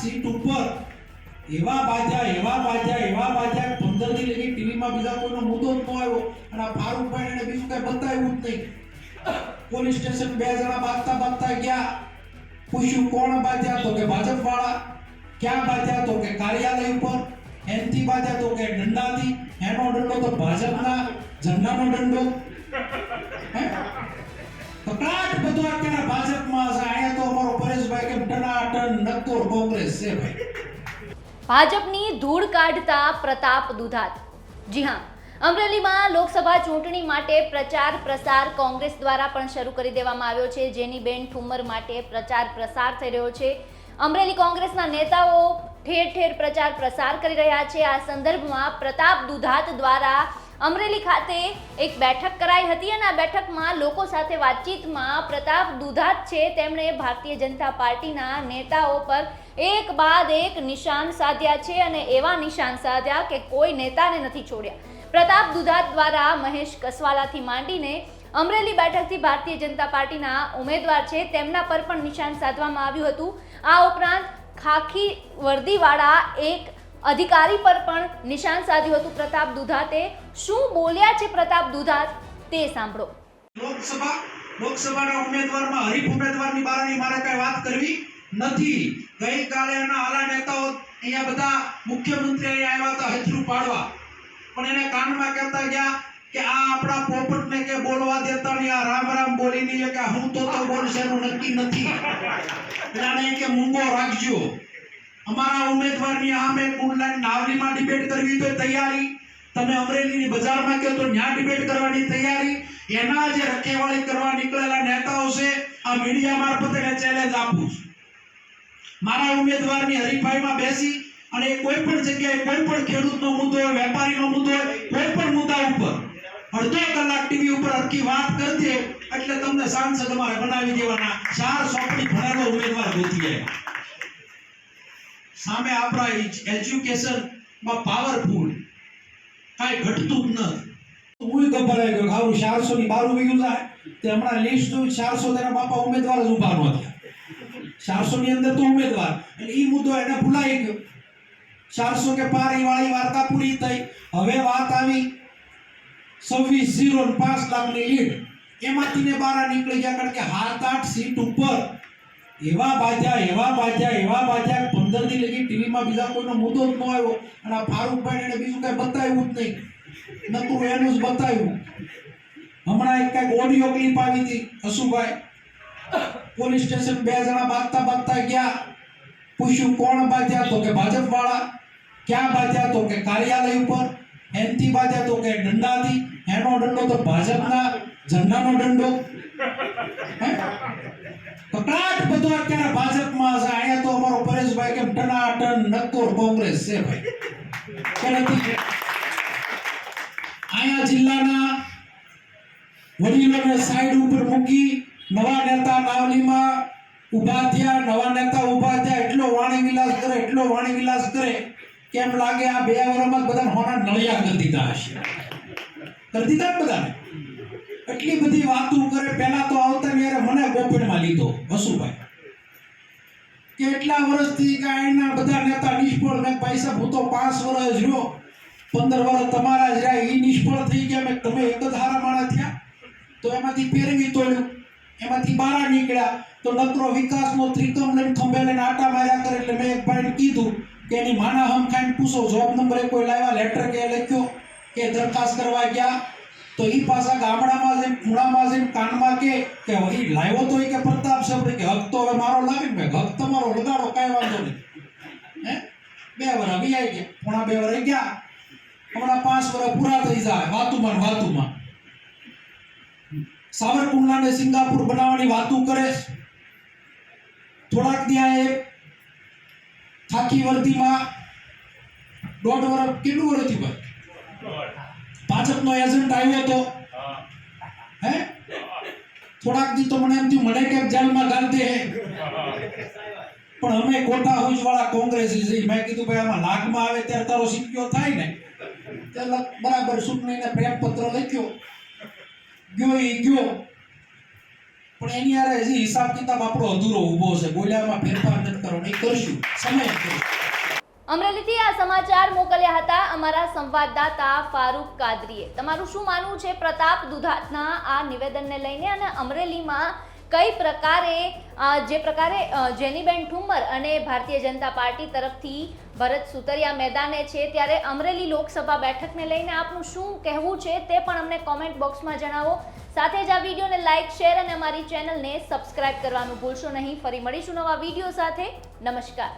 Seat ઉપર એવા બાજા એવા બાજા એવા બાજા પંદર દી લગી ટીવીમાં બીજા કોઈનો મુદ્દો ન આવ્યો. અને આ ફારૂકભાઈ એને બીજું કઈ બતાવ્યું જ નહીં. પોલીસ સ્ટેશન બે જણા બાગતા બાગતા ગયા. પૂછ્યું, કોણ બાજા તો કે ભાજપ વાળા ક્યાં બાજા તો કે કાર્યાલય ઉપર? એનથી બાજા તો કે દંડાથી? એનો દંડો તો ભાજપના, ઝંડાનો દંડો. હે? કકડાટ બધો અત્યારે ભાજપમાં છે ભાજપની ધૂળ કાઢતા પ્રતાપ દુધાત. જી હા, અમરેલીમાં લોકસભા ચૂંટણી માટે પ્રચાર પ્રસાર કોંગ્રેસ દ્વારા પણ શરૂ કરી દેવામાં આવ્યો છે. જેની બેન ઠુમર માટે પ્રચાર પ્રસાર થઈ રહ્યો છે. અમરેલી કોંગ્રેસના નેતાઓ ઠેર ઠેર પ્રચાર પ્રસાર કરી રહ્યા છે. આ સંદર્ભમાં પ્રતાપ દુધાત દ્વારા અમરેલી ખાતે એક બેઠક કરાઈ હતી અને આ બેઠકમાં લોકો સાથે વાતચીતમાં પ્રતાપ દુધાત છે. તેમણે ભારતીય જનતા પાર્ટીના નેતાઓ પર એક બાદ એક નિશાન સાધ્યા છે અને એવા નિશાન સાધ્યા કે કોઈ નેતાને નથી છોડ્યા. પ્રતાપ દુધાત દ્વારા મહેશ કસવાલાથી માંડીને અમરેલી બેઠકથી ભારતીય જનતા પાર્ટીના ઉમેદવાર છે. તેમના પર પણ નિશાન સાધવામાં આવ્યું હતું. આ ઉપરાંત ખાખી વર્દીવાળા એક અધિકારી પર પણ નિશાન સાધ્યું હતું. પ્રતાપ દુધાતે શું બોલ્યા છે પ્રતાપ દુધાત? તે સાંભળો. લોકસભા, લોકસભાના ઉમેદવારમાં હરીફ ઉમેદવારની બારાની મારે કઈ વાત કરવી નથી. ગઈકાલે એના આલા નેતાઓ અહીંયા બધા મુખ્યમંત્રી અહીંયા આવ્યા હતા હજરૂ પાડવા. પણ એને કાનમાં કહેતા ગયા કે આ આપણા પોપટને કે બોલવા દેતા નહીં, આ રામ રામ બોલી નહીં કે હું તો તો બોલશે એનું નક્કી નથી. એટલે કે મૂંગો રાખજો. અમારા ઉમેદવારની આમે કુંડલાની નાવલીમાં ડિબેટ કરવી તો તૈયારી તમે અમરેલીની બજારમાં કહો તો ન્યા ડિબેટ કરવાની તૈયારી, એના જે રખેવાળી કરવા નીકળેલા નેતાઓ છે, આ મીડિયા મારફતે એને ચેલેન્જ આપું છું. મારા ઉમેદવારની હરીફાઈમાં બેસી અને કોઈ પણ જગ્યાએ કોઈ પણ ખેડૂતનો મુદ્દો હોય, વેપારીનો મુદ્દો હોય, કોઈ પણ મુદ્દા ઉપર અડધો કલાક ટીવી ઉપર અટકી વાત કરજે, એટલે તમને સાંસદ અમારે બનાવી દેવાના ચાર સોંપણી ભણેલો ઉમેદવાર ગોતી જાય. સામે આપણા એજ્યુકેશનમાં પાવરફુલ કાંઈ ઘટતું જ નથી. હું ગભરાઈ ગયો ખારું ચારસો ની બારું ગયું થાય તે હમણાં લિસ્ટ જોયું ચારસો તેના બાપા ઉમેદવાર જ ઊભા નહોતા ચારસો ની અંદર તો ઉમેદવાર. એટલે એ મુદ્દો એને ભૂલાઈ ગયો. ચારસો કે પાર વાળી વાર્તા પૂરી થઈ. હવે વાત આવી છવ્વીસ ઝીરો પાંચ લાખની લીડ. એમાંથી ને બારા નીકળી ગયા કારણ કે હાથ આઠ સીટ ઉપર એવા બાજા એવા બાજા એવા બાજા પંદર દી લગી ટીવીમાં બીજા કોઈનો મુદ્દો જ ન આવ્યો. અને આ ફારૂકભાઈ એને બીજું કઈ બતાવ્યું જ નહીં. નતું એનું જ બતાવ્યું. હમણાં એક કંઈક ઓડિયો ક્લિપ આવી હતી, અશુભાઈ. પોલીસ સ્ટેશન બે જણા બાગતા બાગતા ગયા. પૂછ્યું, કોણ બાજ્યા તો કે ભાજપ વાળા ક્યાં બાજ્યા તો કે કાર્યાલય ઉપર? એનથી બાજ્યા તો કે દંડાથી? એનો દંડો તો ભાજપના ઝંડાનો દંડો. કકડાટ બધો અત્યારે ભાજપમાં છે. અહીંયા તો અમારો પરેશભાઈ કેમ ટનાટન નક્કોર કોંગ્રેસ છે ભાઈ. અહીંયા જિલ્લાના વડીલોને સાઈડ ઉપર મૂકી નવા નેતા નાવલીમાં ઊભા થયા, નવા નેતા ઊભા થયા, એટલો વાણી વિલાસ કરે, એટલો વાણી વિલાસ કરે કેમ લાગે આ બે વર્ષમાં બધા હોના નળિયા કરી દીધા હશે. કરી દીધા બધાને? એટલી બધી વાતો કરે. પહેલા તો આવતા ત્યારે લીધો, વસુભાઈ. કેટલા વર્ષથી કે બધા નેતા નિષ્ફળ મેં પૈસા હું પાંચ વર્ષ રહ્યો. પંદર વર્ષ તમારા જ રહ્યા એ નિષ્ફળ થઈ ગયા તમે એક જ હારા માણા થયા. તો એમાંથી ફેરવી તોડ્યું એમાંથી બારા નીકળ્યા. તો નકરો વિકાસનો ત્રિકમ લઈને ખંભે લઈને આટા માર્યા કરે એટલે મેં એક ભાઈને કીધું કે એની માના હમ ખાઈને પૂછો. જોબ નંબરે કોઈ લાવ્યા લેટર કે લખ્યો કે દરખાસ્ત કરવા ગયા. તો એ પાછા ગામડામાં જઈને ખૂણામાં જઈને કાનમાં કે કે એ લાવ્યો તો કે પ્રતાપ શબ્દ કે હક તો હવે મારો લાવી ને હક તમારો લગાડો, કાંઈ વાંધો નહીં. હે? બે વર આવી ગયા. પૂણા બે વર ગયા. હમણાં પાંચ વર્ષ પૂરા થઈ જાય. વાતુમાં વાતુમાં. સાવરકુંડલાને સિંગાપુર બનાવવાની વાતું કરે થોડાક ત્યાં એ થાકી વર્દીમાં દોઢ વર્ષ કેટલું વર્ષ થયું ભાજપનો એજન્ટ આવ્યો તો. હે? થોડાક દી તો મને એમ થયું મને કેમ જેલમાં ગાલ હે પણ અમે કોટા હાઉસ વાળા કોંગ્રેસી મેં કીધું, ભાઈ, આમાં લાગમાં આવે ત્યારે તારો સિક્યો થાય ને. ત્યારે બરાબર ચૂંટણીને પ્રેમ પત્ર લખ્યો. ગયો એ ગયો. પણ એની હારે હજી હિસાબ કિતાબ આપણો અધૂરો ઊભો છે. બોલ્યામાં ફેરફાર નથી કરવાનો. એ કરશું. સમય અમરેલીથી આ સમાચાર મોકલ્યા હતા અમારા સંવાદદાતા ફારૂક કાદરીએ. તમારું શું માનવું છે પ્રતાપ દુધાતના આ નિવેદનને લઈને અને અમરેલીમાં કઈ પ્રકારે જે પ્રકારે જેનીબેન ઠુમ્મર અને ભારતીય જનતા પાર્ટી તરફથી ભરત સુતરિયા મેદાને છે ત્યારે અમરેલી લોકસભા બેઠકને લઈને આપનું શું કહેવું છે તે પણ અમને કોમેન્ટ બોક્સમાં જણાવો. સાથે જ આ વિડીયોને લાઇક શેર અને અમારી ચેનલને સબસ્ક્રાઇબ કરવાનું ભૂલશો નહીં. ફરી મળીશું નવા વીડિયો સાથે. નમસ્કાર.